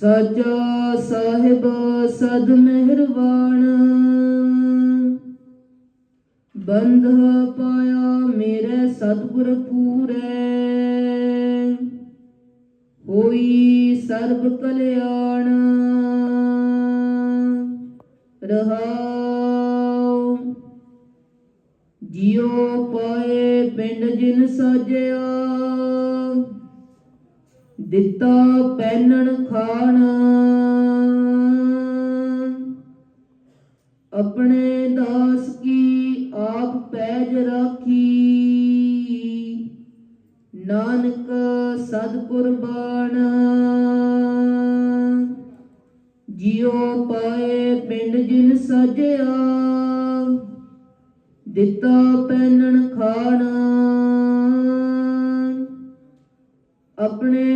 ਸਾਚਾ ਸਾਹਿਬ ਸਦ ਮਿਹਰਬਾਨ। ਬੰਧ ਪਾਇਆ ਮੇਰੇ ਸਤਿਗੁਰ ਪੂਰੇ। ਹੋਈ ਸਰਬ ਕਲਿਆਣ। ਰਹਾਉ। ਜਿਉ ਪਾਏ ਪਿੰਡ ਜਿਨ ਸਾਜਿਆ। ਦਿੱਤਾ ਪਹਿਨਣ ਖਾਣਾ। ਆਪਣੇ ਦਾਸ ਕੀ ਆਪ ਪੈਜ ਰਾਖੀ। ਨਾਨਕ ਸਦ ਕੁਰਬਾਨ। ਜਿਉ ਪਾਏ ਪਿੰਡ ਜਿਨ ਸਾਜਿਆ। ਦਿੱਤਾ ਪਹਿਨਣ ਖਾਣਾ। ਆਪਣੇ